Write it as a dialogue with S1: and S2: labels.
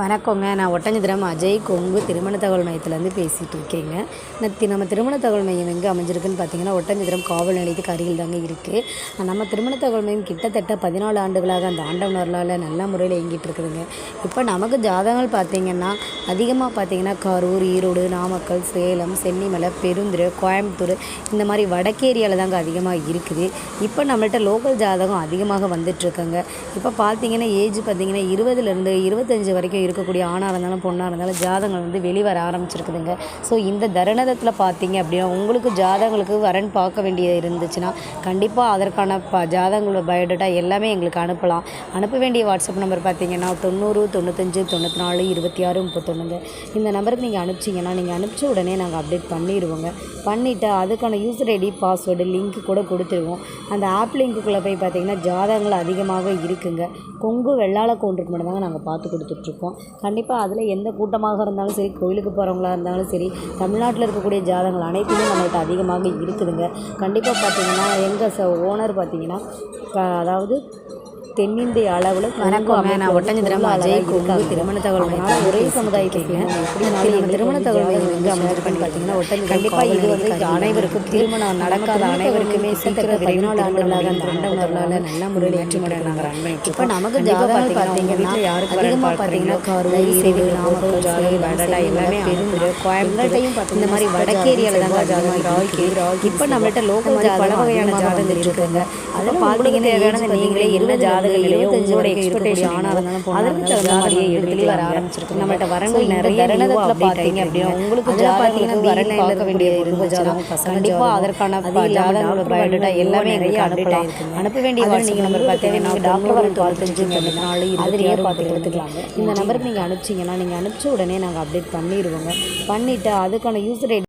S1: வணக்கங்க. நான் ஒட்டஞ்சித்திரம் அஜய் கொங்கு திருமண தகவல் மையத்துலேருந்து பேசிகிட்டு இருக்கேங்க. நான் நம்ம திருமண தகவல் மையம் எங்கே அமைஞ்சிருக்குன்னு பார்த்தீங்கன்னா ஒட்டஞ்சத்திரம் காவல் நிலையத்துக்கு அருகில் தாங்க இருக்குது நம்ம திருமண தகவல் மையம் கிட்டத்தட்ட பதினாலு ஆண்டுகளாக அந்த ஆண்டவனர்களால் நல்ல முறையில் இயங்கிட்டு இருக்குதுங்க. இப்போ நமக்கு ஜாதகங்கள் பார்த்தீங்கன்னா அதிகமாக பார்த்தீங்கன்னா கரூர் ஈரோடு நாமக்கல் சேலம் சென்னிமலை பெருந்துறை கோயம்புத்தூர் இந்த மாதிரி வடக்கேரியாவில் தாங்க அதிகமாக இருக்குது. இப்போ நம்மள்ட்ட லோக்கல் ஜாதகம் அதிகமாக வந்துட்டுருக்குங்க. இப்போ பார்த்தீங்கன்னா ஏஜ் பார்த்தீங்கன்னா இருபதுலேருந்து இருபத்தஞ்சி வரைக்கும் இருக்கக்கூடிய ஆணாக இருந்தாலும் பொண்ணாக இருந்தாலும் ஜாதகங்கள் வந்து வெளிவர ஆரம்பிச்சிருக்குதுங்க. ஸோ இந்த தருணத்தில் பார்த்தீங்க அப்படின்னா உங்களுக்கு ஜாதகங்களுக்கு வரன் பார்க்க வேண்டியது இருந்துச்சுன்னா கண்டிப்பாக அதற்கான ப ஜாதகங்களோட பயோடேட்டா எல்லாமே எங்களுக்கு அனுப்பலாம். அனுப்ப வேண்டிய வாட்ஸ்அப் நம்பர் பார்த்தீங்கன்னா தொண்ணூறு தொண்ணூத்தஞ்சு தொண்ணூற்றி நாலு இருபத்தி ஆறு முப்பத்தொன்று முப்பத்தொன்னுங்க இந்த நம்பருக்கு நீங்கள் அனுப்பிச்சிங்கன்னா நீங்கள் அனுப்பிச்ச உடனே நாங்கள் அப்டேட் பண்ணிடுவோங்க. பண்ணிவிட்டு அதுக்கான யூசர் ஐடி பாஸ்வேர்டு லிங்க் கூட கொடுத்துருவோம். அந்த ஆப் லிங்க்குள்ளே போய் பார்த்தீங்கன்னா ஜாதகங்கள் அதிகமாக இருக்குங்க. கொங்கு வெள்ளாள கவுண்டருக்கு மட்டும்தாங்க நாங்கள் பார்த்து கொடுத்துட்ருக்கோம். கண்டிப்பாக அதில் எந்த கூட்டமாக இருந்தாலும் சரி கோயிலுக்கு போகிறவங்களா இருந்தாலும் சரி தமிழ்நாட்டில் இருக்கக்கூடிய ஜாதகங்கள் அனைத்துமே நம்மள்கிட்ட அதிகமாக இருக்குதுங்க. கண்டிப்பாக பார்த்தீங்கன்னா எங்கள் ச ஓனர் பார்த்தீங்கன்னா அதாவது தென்னிந்திய அளவில்
S2: வணக்கங்க, நான் ஒட்டஞ்சத்திரம் அஜய் கொங்கு திருமண தகவல்
S1: ஒரே சமுதாயத்தை எப்படி திருமண தகவல் எங்கே அமைஞ்சிருக்குன்னு பார்த்தீங்கன்னா ஒட்டஞ்சத்திரம் கண்டிப்பாக இது வந்து அனைவருக்கும் திருமணம் நடக்காத அனைவருக்குமே சீக்கிரம் பதினாலு ஆண்டுகளாக அந்த ஆண்டவர்களால் நல்ல முறையில் ஏற்றி நாங்கள் இப்போ நமக்கு ஜாதகம் பார்த்தீங்கன்னா
S2: யாருக்கு
S1: அதிகமாக பார்த்தீங்கன்னா கரூர் ஈரோடு நாமக்கல் ஜாதகம் படடா எல்லாமே பெருந்துறை கோயம்புத்தூர். இந்த மாதிரி வடக்கேரியாவில் தாங்க ஜாதகம் இப்போ நம்மள்ட்ட லோக்கல் பல வகையான ஜாதகம் இருக்குங்க அதில் பார்த்தீங்கன்னா தேவையான நீங்களே என்ன ஜாதகம் உங்களோட எக்ஸ்பெக்டேஷன் ஆனா இருந்தாலும் அதற்கு தகுந்த மாதிரியே எழுதி வர ஆரம்பிச்சிருக்கு நம்மள்ட்ட வரங்கள் நிறைய தருணத்தில் பார்த்தீங்க அப்படின்னா உங்களுக்கு பார்த்தீங்கன்னா வரன் பார்க்க வேண்டிய இருந்துச்சுன்னா கண்டிப்பாக அதற்கான ஜாதகங்களோட பயோடேட்டா எல்லாமே நிறைய அனுப்பலாம். அனுப்ப வேண்டிய வாட்ஸ்அப் நம்பர் பார்த்தீங்கன்னா டாக்டர் வரன் தொண்ணூத்தஞ்சு நாலு அதிலேயே பார்த்து கொடுத்துக்கலாம். இந்த நம்பருக்கு நீங்கள் அனுப்பிச்சிங்கன்னா நீங்கள் அனுப்பிச்ச உடனே நாங்கள் அப்டேட் பண்ணிடுவோங்க. பண்ணிவிட்டு அதுக்கான யூசர் ஐடி